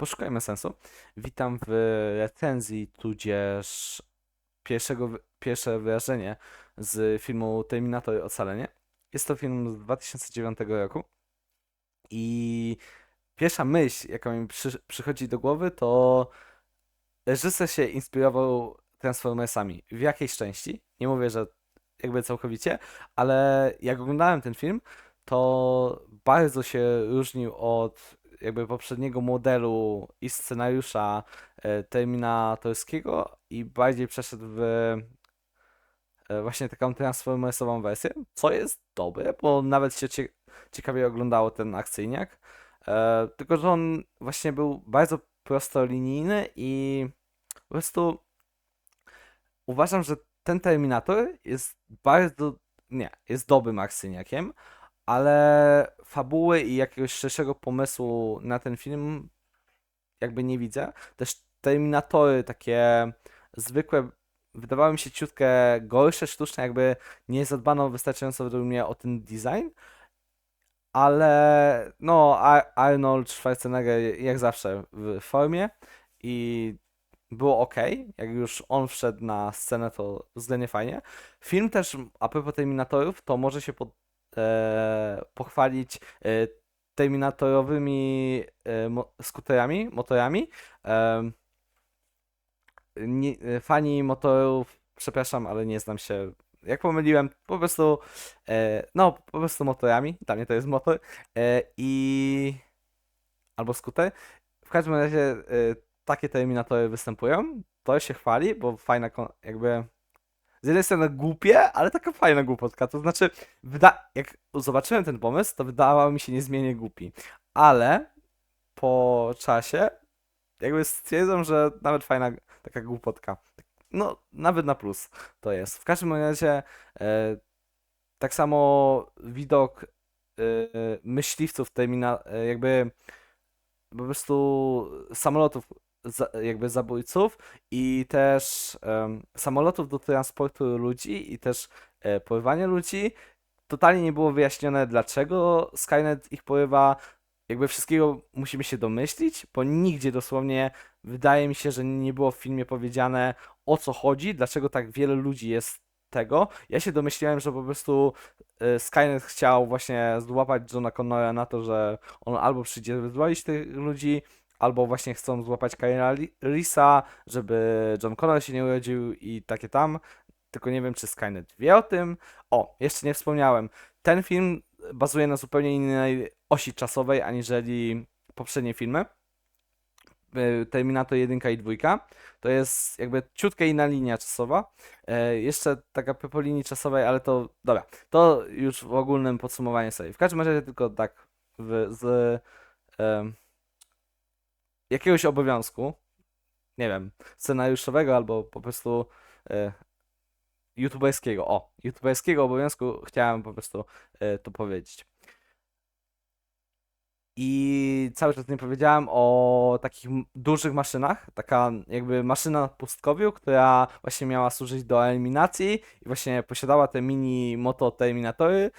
Poszukajmy sensu. Witam w recenzji, tudzież pierwszego, pierwsze wyrażenie z filmu Terminator Ocalenie. Jest to film z 2009 roku i pierwsza myśl, jaka mi przy, przychodzi do głowy, to reżyser się inspirował Transformersami. W jakiejś części, nie mówię, że jakby całkowicie, ale jak oglądałem ten film, to bardzo się różnił od jakby poprzedniego modelu i scenariusza e, Terminatorskiego i bardziej przeszedł w e, właśnie taką transformersową wersję, co jest dobre, bo nawet się cie ciekawie oglądało ten akcyjniak. E, tylko, że on właśnie był bardzo prostolinijny i po prostu uważam, że ten Terminator jest bardzo, nie, jest dobrym akcyjniakiem, ale fabuły i jakiegoś szerszego pomysłu na ten film jakby nie widzę. Też Terminatory takie zwykłe wydawały mi się ciutkę gorsze, sztuczne, jakby nie zadbano wystarczająco według mnie o ten design. Ale no, Ar- Arnold Schwarzenegger jak zawsze w formie i było ok. Jak już on wszedł na scenę, to względnie fajnie. Film też, a propos Terminatorów, to może się pod, e, pochwalić e, Terminatorowymi e, mo, skuterami, motorami. Em, nie, e, fani motorów, przepraszam, ale nie znam się. Jak pomyliłem, po prostu, e, no, po prostu motorami. Dla mnie to jest motor. E, I. Albo skuter. W każdym razie e, takie terminatory występują. To się chwali, bo fajna, jakby. Z jednej strony głupie, ale taka fajna głupotka. To znaczy, wyda- jak zobaczyłem ten pomysł, to wydawał mi się niezmiennie głupi. Ale po czasie, jakby stwierdzam, że nawet fajna taka głupotka. No, nawet na plus to jest. W każdym razie, e, tak samo widok e, myśliwców termina, e, jakby po prostu samolotów, za, jakby zabójców i też samolotów do transportu ludzi i też e, ludzi. Totalnie nie było wyjaśnione, dlaczego Skynet ich porywa. Jakby wszystkiego musimy się domyślić, bo nigdzie dosłownie wydaje mi się, że nie było w filmie powiedziane o co chodzi, dlaczego tak wiele ludzi jest tego. Ja się domyśliłem, że po prostu e, Skynet chciał właśnie złapać Johna Connora na to, że on albo przyjdzie wyzwolić tych ludzi, albo właśnie chcą złapać Kyla Risa, żeby John Connor się nie urodził i takie tam. Tylko nie wiem, czy Skynet wie o tym. O, jeszcze nie wspomniałem. Ten film bazuje na zupełnie innej osi czasowej, aniżeli poprzednie filmy. Y, Terminator 1 i 2. To jest jakby ciutka inna linia czasowa. E, jeszcze taka po linii czasowej, ale to dobra. To już w ogólnym podsumowaniu sobie. W każdym razie tylko tak w, z jakiegoś obowiązku, nie wiem, scenariuszowego albo po prostu e, youtuberskiego. O, youtuberskiego obowiązku chciałem po prostu e, to powiedzieć. I cały czas nie powiedziałem o takich dużych maszynach. Taka jakby maszyna na pustkowiu, która właśnie miała służyć do eliminacji i właśnie posiadała te mini moto terminatory.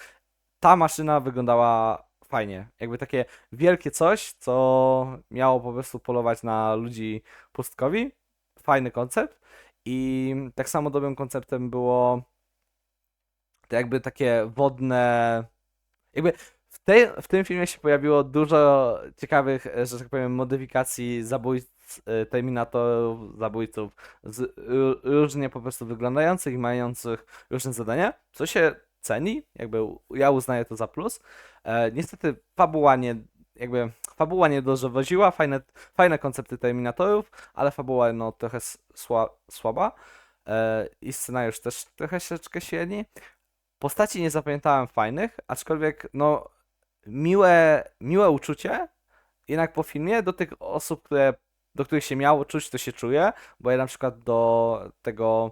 Ta maszyna wyglądała fajnie. Jakby takie wielkie coś, co miało po prostu polować na ludzi pustkowi. Fajny koncept. I tak samo dobrym konceptem było to jakby takie wodne. Jakby w, w tym filmie się pojawiło dużo ciekawych, e, że tak powiem, modyfikacji zabójc, e, terminatorów, zabójców, z, ró- różnie po prostu wyglądających i mających różne zadania, co się ceni, jakby ja uznaję to za plus. E, niestety fabuła nie, jakby fabuła nie dowoziła, fajne, fajne koncepty terminatorów, ale fabuła no trochę sła, słaba e, i scenariusz też trochę troszeczkę średni. Postaci nie zapamiętałem fajnych, aczkolwiek no miłe, miłe uczucie jednak po filmie do tych osób, które, do których się miało czuć, to się czuje, bo ja na przykład do tego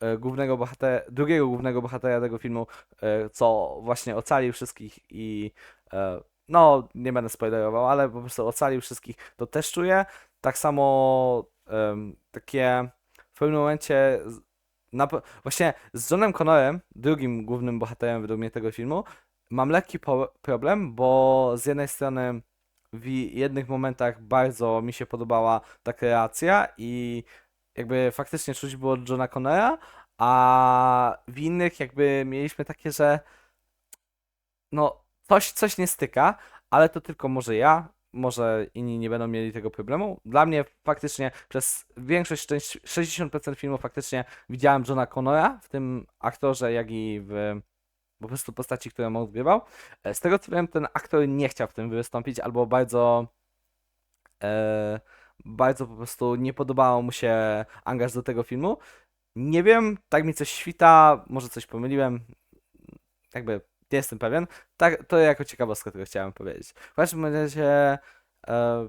e, głównego bohatera, drugiego głównego bohatera tego filmu, e, co właśnie ocalił wszystkich i e, no, nie będę spoilerował, ale po prostu ocalił wszystkich, to też czuję. Tak samo takie w pewnym momencie na, właśnie z Johnem Connorem, drugim głównym bohaterem według mnie tego filmu, mam lekki problem, bo z jednej strony w jednych momentach bardzo mi się podobała ta kreacja i jakby faktycznie czuć było Johna Connora, a w innych jakby mieliśmy takie, że no coś, coś nie styka, ale to tylko może ja, może inni nie będą mieli tego problemu. Dla mnie faktycznie przez większość, część, 60% filmu faktycznie widziałem Johna Connora w tym aktorze, jak i w po prostu postaci, którą odgrywał. E, Z tego co wiem, ten aktor nie chciał w tym wystąpić, albo bardzo e, bardzo po prostu nie podobało mu się angaż do tego filmu. Nie wiem, tak mi coś świta, może coś pomyliłem, jakby nie jestem pewien. Tak, to jako ciekawostkę tego chciałem powiedzieć. W każdym razie, e,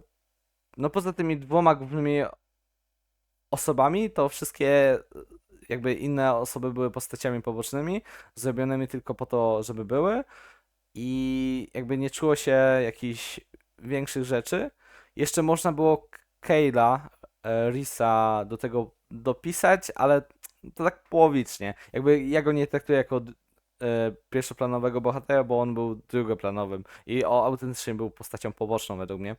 no poza tymi dwoma głównymi osobami, to wszystkie jakby inne osoby były postaciami pobocznymi, zrobionymi tylko po to, żeby były i jakby nie czuło się jakichś większych rzeczy. Jeszcze można było Kayla, e, Risa do tego dopisać, ale to tak połowicznie. Jakby ja go nie traktuję jako e, pierwszoplanowego bohatera, bo on był drugoplanowym i o, autentycznie był postacią poboczną według mnie.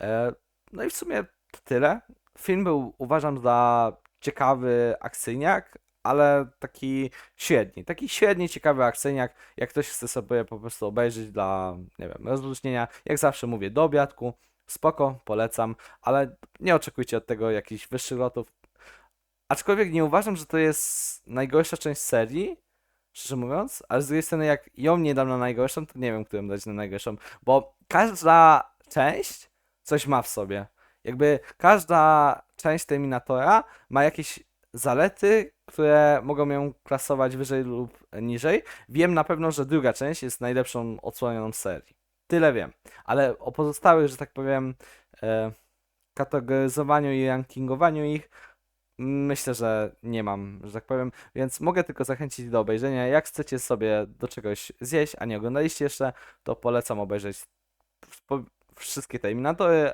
E, no i w sumie tyle. Film był uważam za ciekawy akcyjniak, ale taki średni. Taki średni, ciekawy akcyjniak. Jak ktoś chce sobie po prostu obejrzeć dla, nie wiem, rozluźnienia, jak zawsze mówię, do obiadku, spoko, polecam, ale nie oczekujcie od tego jakichś wyższych lotów. Aczkolwiek nie uważam, że to jest najgorsza część serii, szczerze mówiąc, ale z drugiej strony jak ją nie dam na najgorszą, to nie wiem, którą dać na najgorszą, bo każda część coś ma w sobie. Jakby każda część Terminatora ma jakieś zalety, które mogą ją klasować wyżej lub niżej. Wiem na pewno, że druga część jest najlepszą odsłonioną serii. Tyle wiem. Ale o pozostałych, że tak powiem, e, kategoryzowaniu i rankingowaniu ich, myślę, że nie mam, że tak powiem, więc mogę tylko zachęcić do obejrzenia. Jak chcecie sobie do czegoś zjeść, a nie oglądaliście jeszcze, to polecam obejrzeć wszystkie Terminatory,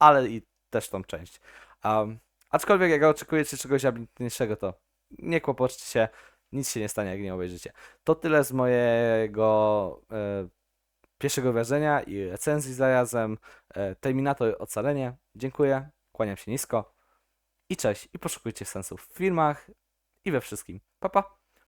ale i też tą część. Um, aczkolwiek jak oczekujecie czegoś ambitniejszego, to nie kłopotcie się, nic się nie stanie, jak nie obejrzycie. To tyle z mojego e, pierwszego wrażenia i recenzji zarazem. E, Terminator Ocalenie. Dziękuję, kłaniam się nisko i cześć. I poszukujcie sensu w filmach i we wszystkim. Pa, pa!